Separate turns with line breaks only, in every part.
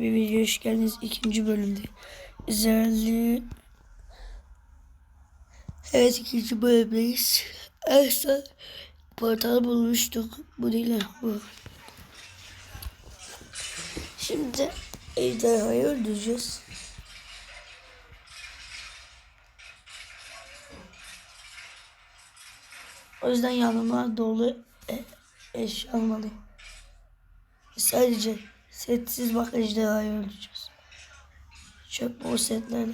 Bir video hoş geldiniz. ikinci bölümde. Zerli Evet ikinci bölümdeyiz. En son portal bulmuştuk. Bu değil bu. Şimdi ejderhayı öldüreceğiz. O yüzden yanıma dolu e- eşya almalıyım. Sadece setsiz bak ejderhayı öldüreceğiz. Çöp o setlerle.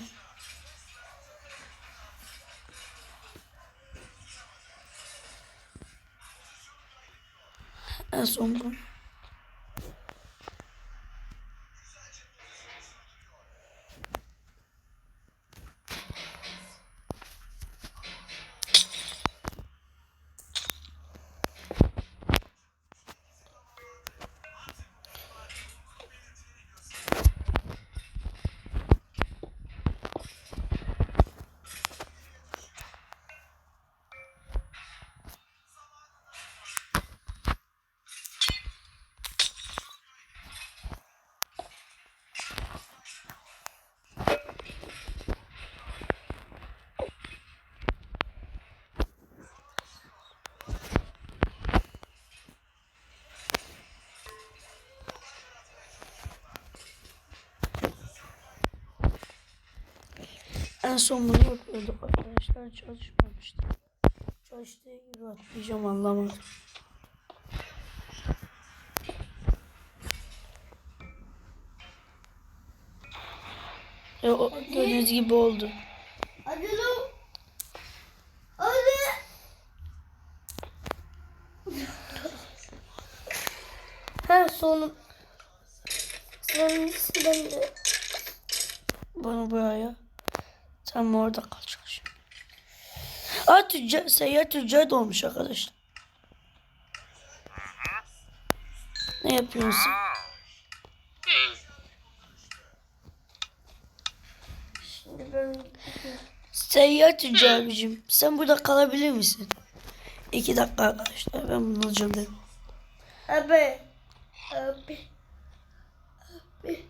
En son bu. En son bunu yapıyorduk arkadaşlar çalışmamıştı. Çalıştığı gibi atlayacağım anlamadım. O, gördüğünüz gibi oldu.
Hadi lan. Hadi. Ha sonu. Sonuncusu bende.
Bunu buraya. Tam orada kalacak şimdi. Aa tüccar, seyyar tüccar da olmuş arkadaşlar. Ne yapıyorsun?
Şimdi ben
Seyyar. Sen burada kalabilir misin? İki dakika arkadaşlar. Ben bunu alacağım dedim.
Abi. Abi. Abi.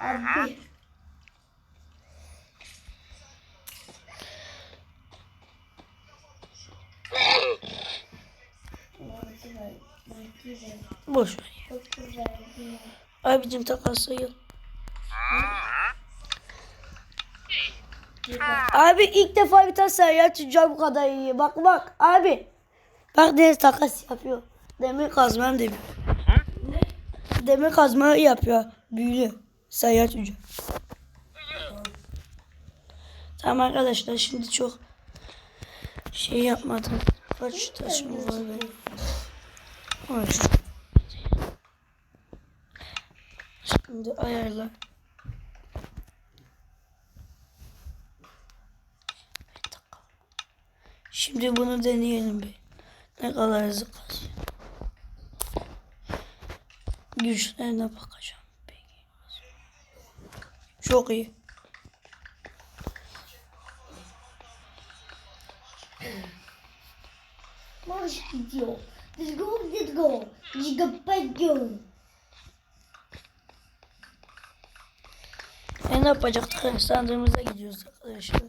Abi.
Boş ver. Abicim takas sayıl. Abi ilk defa bir tane tüccar bu kadar iyi. Bak bak abi. Bak deniz takas yapıyor. Demir kazma hem de büyülü. Demir kazma yapıyor. Büyülü. Seyyar tüccar. Tamam arkadaşlar şimdi çok şey yapmadım. Kaç taşım var benim. Şimdi ayarla. Şimdi bunu deneyelim bir. Ne kadar hızlı kasıyor. Güçlerine bakacağım. Peki. Çok iyi.
Marş gidiyor. Let's go, let's go. Gigapedio.
E ne yapacaktık? Sandığımıza gidiyoruz arkadaşlar.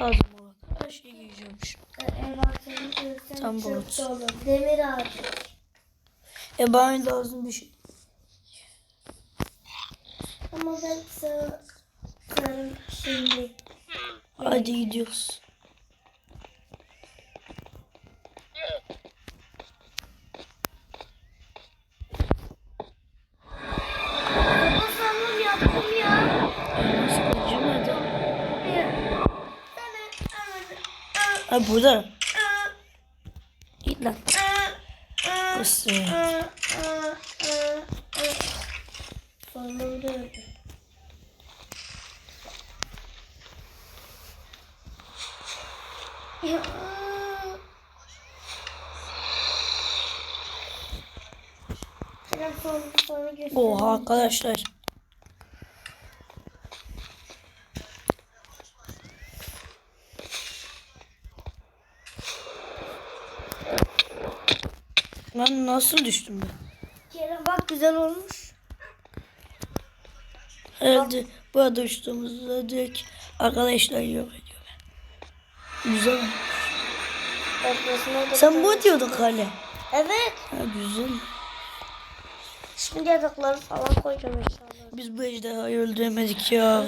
Lazım olan her şeyi giyeceğim şimdi. Tam
dolu. Demir ağacı.
E bana lazım bir şey.
Ama ben sana sarım şimdi.
Hadi gidiyoruz. Ha burada. Git lan.
Göstereyim.
Oha arkadaşlar. Lan nasıl düştüm ben?
Kerem bak güzel olmuş.
Herhalde bu arada uçtuğumuzda direkt arkadaşlar yok ediyor. Güzel. olmuş.
Ortasına
Sen bu diyordun kale.
Evet.
Ha güzel.
Şimdi yatakları falan koyacağım inşallah.
Biz bu ejderhayı öldüremedik ya.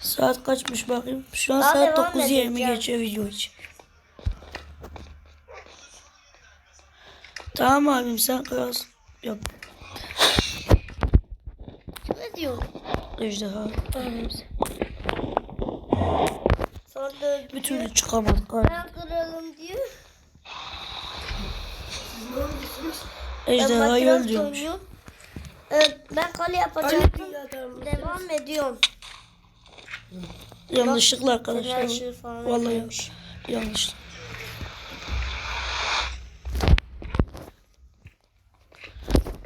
Saat kaçmış bakayım. Şu an
Daha
saat
devam
9.20
edeceğim.
geçiyor video için. Tamam abim sen kralsın. Yok
Ne diyor?
ejderha.
Sonra da
Bir türlü çıkamadık abi.
ben kıralım diyor. Minecraft
öldürmüş.
oynuyorum. Evet, ben kale yapacaktım. Devam ediyorum.
Yanlışlıkla arkadaşlar.
Falan
Vallahi
ekliyormuş.
yanlış.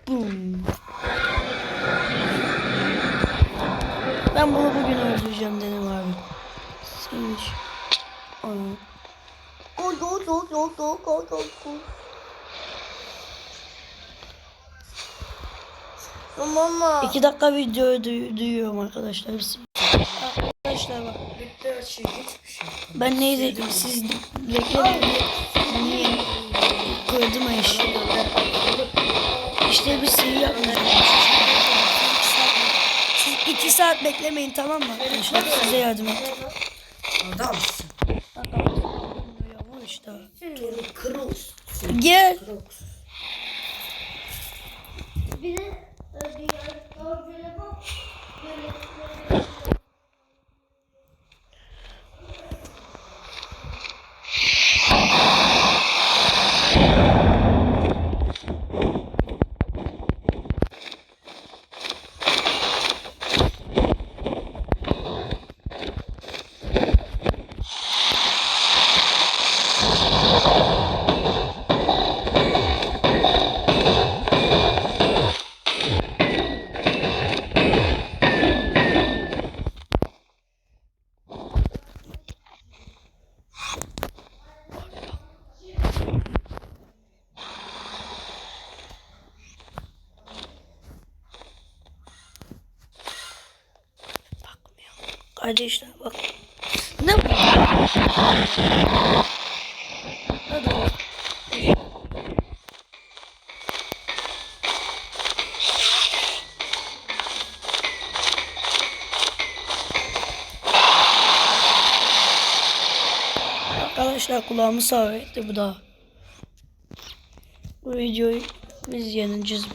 Boom. Ben bunu bugün öldüreceğim dedim abi. Sevinç. Ana.
Go go go go go go go go. Mama.
İki dakika videoyu duy- duyuyorum arkadaşlar. Arkadaşlar bak. Ben neydi? Siz bekleyin. Niye? Koydum eş. İşte bir sihir yapmayacağım. Siz iki saat beklemeyin tamam mı arkadaşlar? Size yardım et.
Adamsın.
Yavaş da.
Cruz.
Gel.
Bir de e, böyle bak. Böyle
Kardeşler bak. Ne bu? Hadi oğlum. Arkadaşlar kulağımı sağır etti bu da. Bu videoyu biz yeneceğiz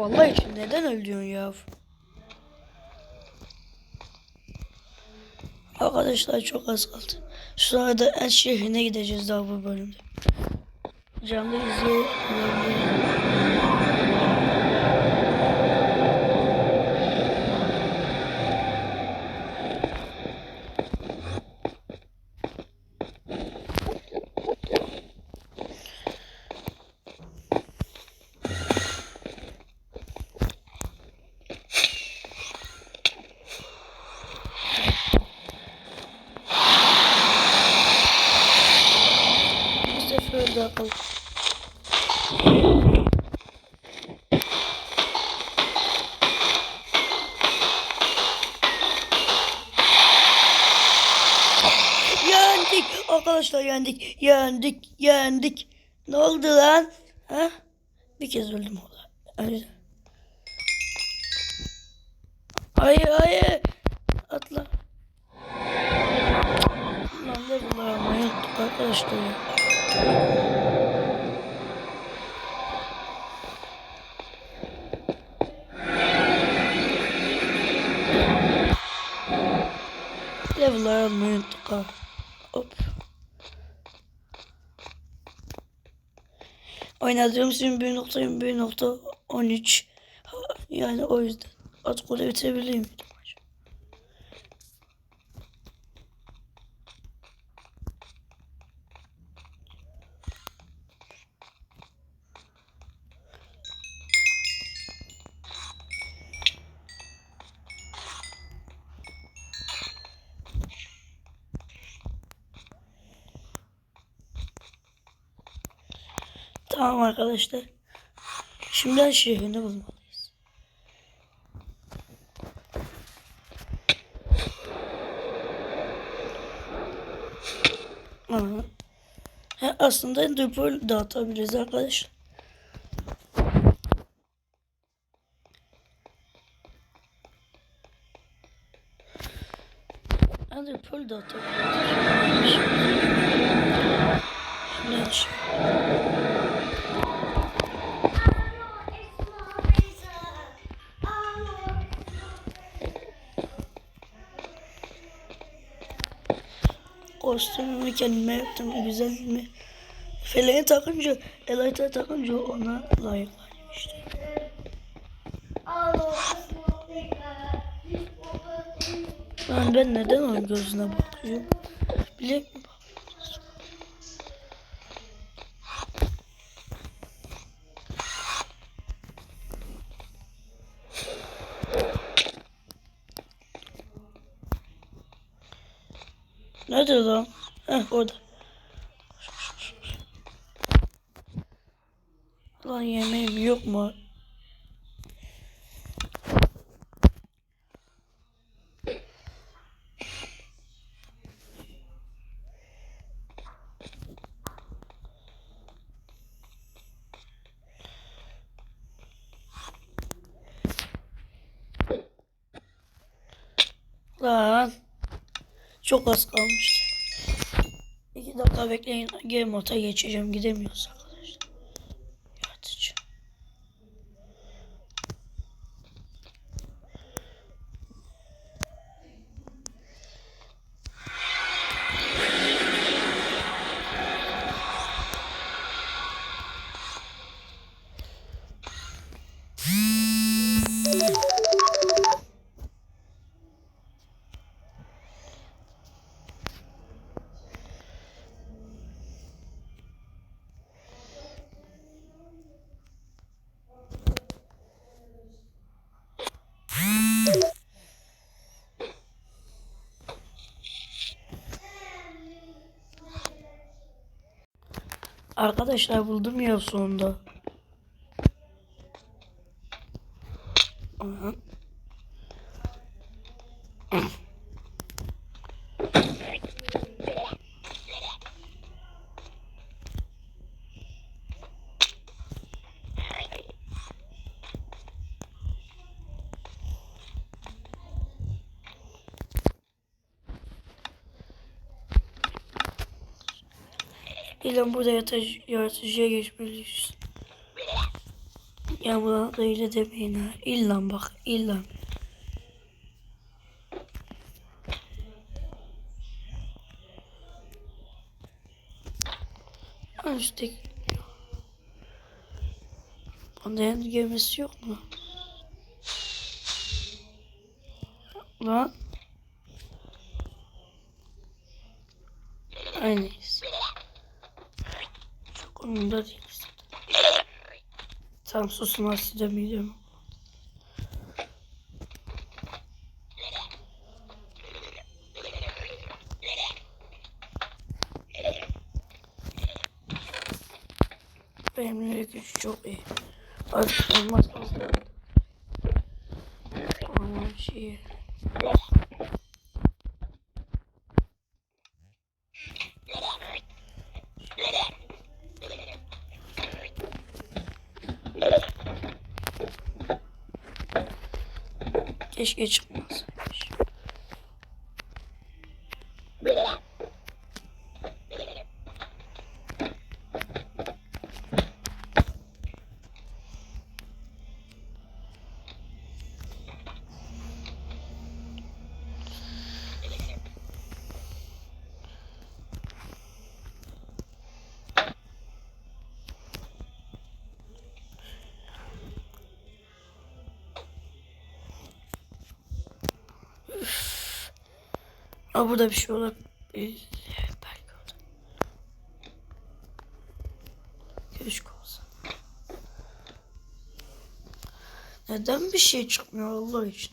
vallahi için neden öldürüyorsun ya? Arkadaşlar çok az kaldı. Sonra da El şehrine gideceğiz daha bu bölümde. Canlı izliyor. Bu sefer de al. Yendik. Arkadaşlar yendik. Yendik. Yendik. Ne oldu lan? Ha? Bir kez öldüm orada. Hayır. Hayır hayır. Atla. Lan ne bunlar unuttuk arkadaşlar ya. Unuttuk ha. Hop. Oynadığım için 1.21.13 Ha, yani o yüzden artık orada bitirebileyim. Tamam arkadaşlar. Şimdiden şehrini bulmalıyız. Aha. Ha, aslında depol dağıtabiliriz arkadaşlar. Depol dağıtabiliriz. Kostümümü kendime yaptım. Güzel mi? Feleğe takınca, Elayt'a takınca ona layıklanıyor işte. Ben, ben neden onun gözüne bakıyorum? Bilek mi bakıyorsun? Nerede lan? Heh orada. Lan yemeğim yok mu? Lan. Çok az kalmıştı. İki dakika bekleyin. Game moda geçeceğim. Gidemiyoruz Arkadaşlar buldum ya sonunda. Aha. İlan burada yaratıcı, yaratıcıya geçmeliyiz. Ya buna da öyle demeyin ha. İllan bak illan. Ha işte. Pandayan gemisi yok mu? Lan. Aynıyız. Umurumda değil. Tam susun size biliyorum. Benimle güç çok iyi. Artık olmaz fazla. Ama Keşke çıkmasaymış. Aa burada bir şey olabilir. Belki orada. Keşke olsa. Neden bir şey çıkmıyor Allah için?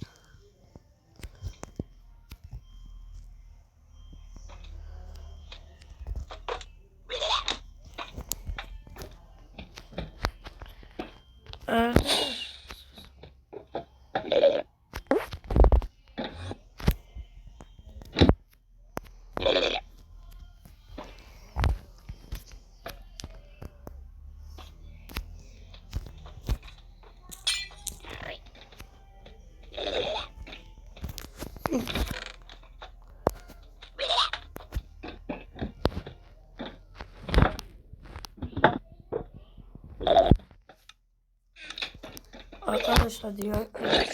Arkadaşlar diğer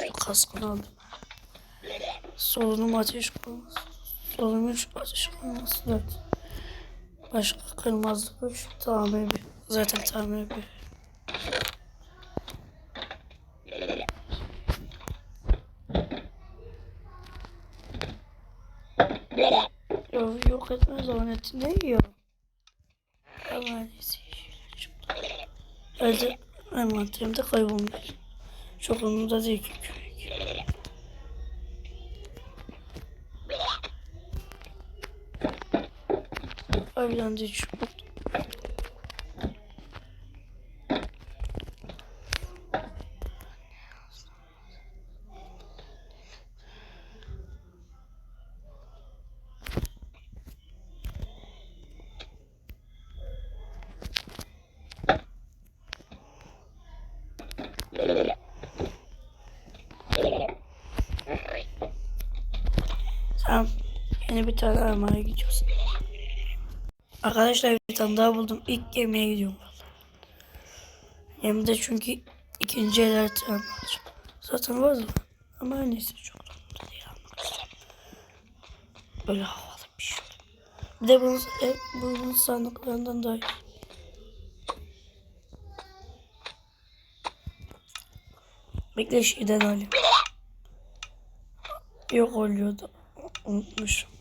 şu kaskını aldım. Solunum ateş koruması. Solunum 3 ateş koruması 4. Başka kırmızı 3 tamir 1. Zaten tamir 1. Yok, yok etmez laneti ne yiyor? Laneti çıktı. Elde envanterimde kaybolmuş. Çok umurumda değil ki kürek. Harbiden de çok Tamam. Bir tane armaya gidiyoruz. Arkadaşlar bir tane daha buldum. İlk gemiye gidiyorum. Gemide çünkü ikinci el harita alacağım. Zaten vardı. Ama her neyse çok da değil. Böyle havalı bir şey. Bir de bunun, e, bunun sandıklarından iyi. Bekle şeyden alayım. Yok oluyordu. Unutmuşum.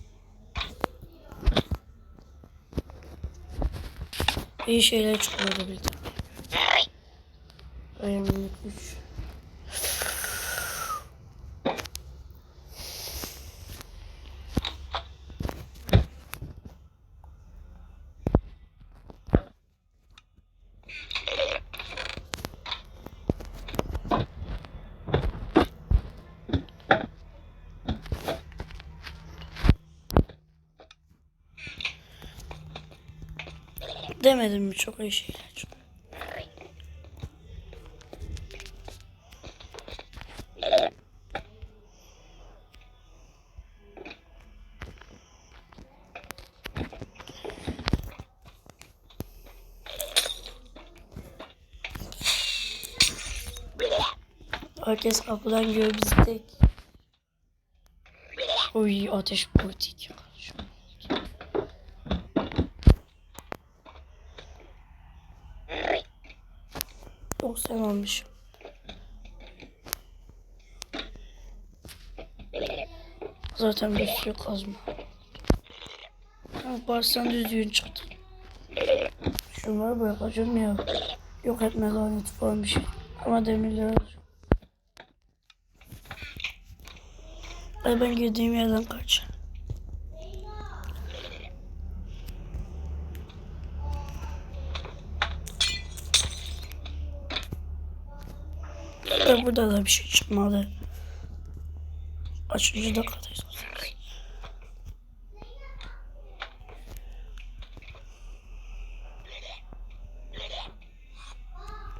İyi şeyler çıkıyordu bir de. Önemli güç. Demedim çok iyi şeyler. Herkes kapıdan bizi tek. Uy ateş politik. Yok sen almışım. Zaten bir sürü kazma. Ha, Barslan düzgün çıktı. Şunları bırakacağım ya. Yok etme lanet falan bir şey. Ama demirleri alacağım. Ay ben girdiğim yerden kaç. Ve burada da bir şey çıkmadı. Kaçıncı dakikadayız?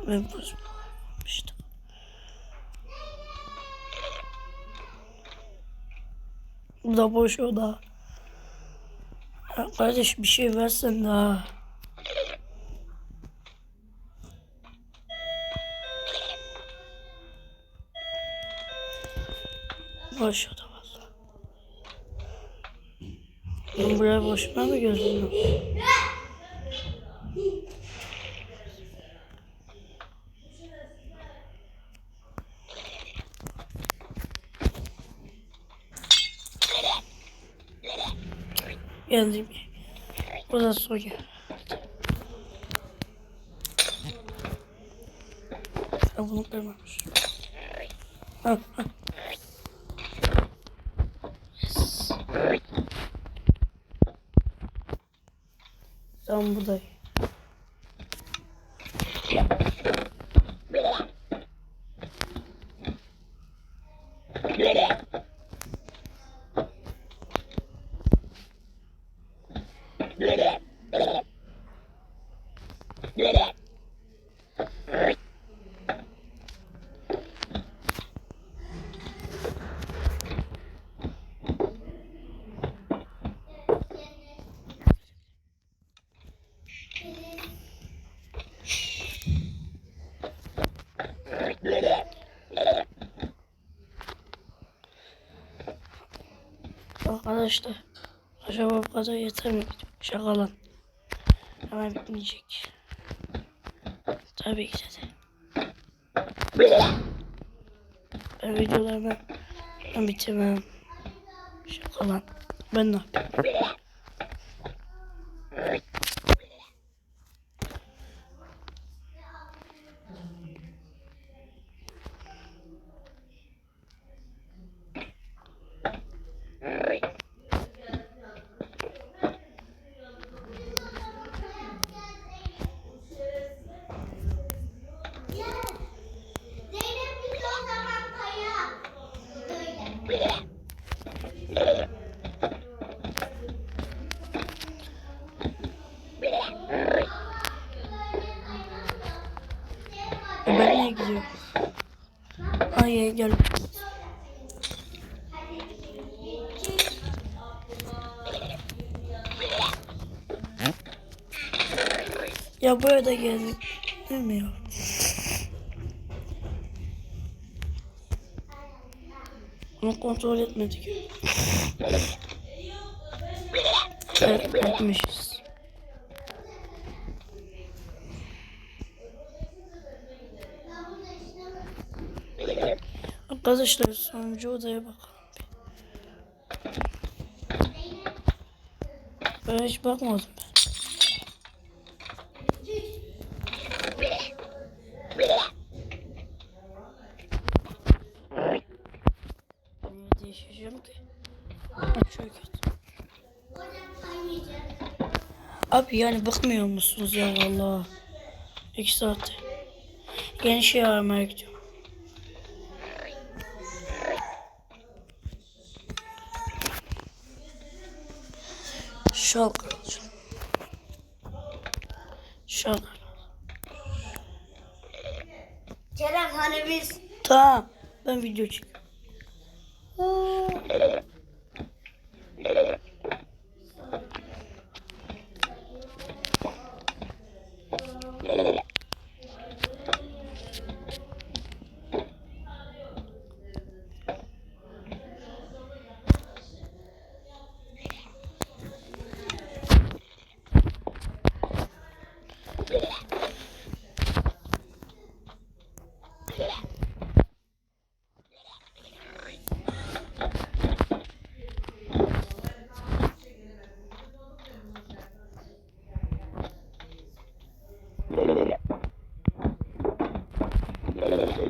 Ve işte. Bu da boş oda. Ya kardeş bir şey versen daha. Boş oda valla. Ben buraya boşuna mı gözüm Geldim. Burada soya. Ben bunu kırmamış. Ha, ha. Tamam buradayım. Arkadaşlar. Acaba bu kadar yeter mi? Şaka lan. Hemen bitmeyecek. Tabii ki de. Ben videolarımı bitirmem. Şaka lan. Ben ne yapayım? Gel. Ya buraya da geldik. Ya? Onu kontrol etmedik. Evet, etmişiz. Arkadaşlar sonuncu odaya bir. Ben hiç bakmadım ben. Abi yani bakmıyor musunuz ya valla? İki saat. Yeni şey aramaya gidiyorum. Şalkır alacağım. Şalkır.
Kerem hani biz
Tamam. Ben video çekiyorum.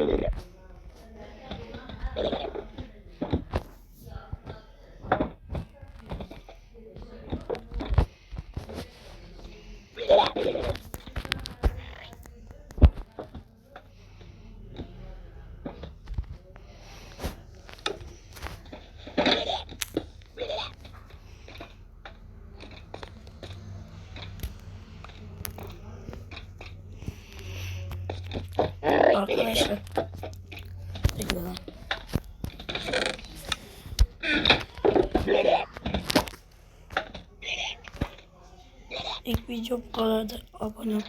Thank you. İlk video bu kadardı. Abone olmayı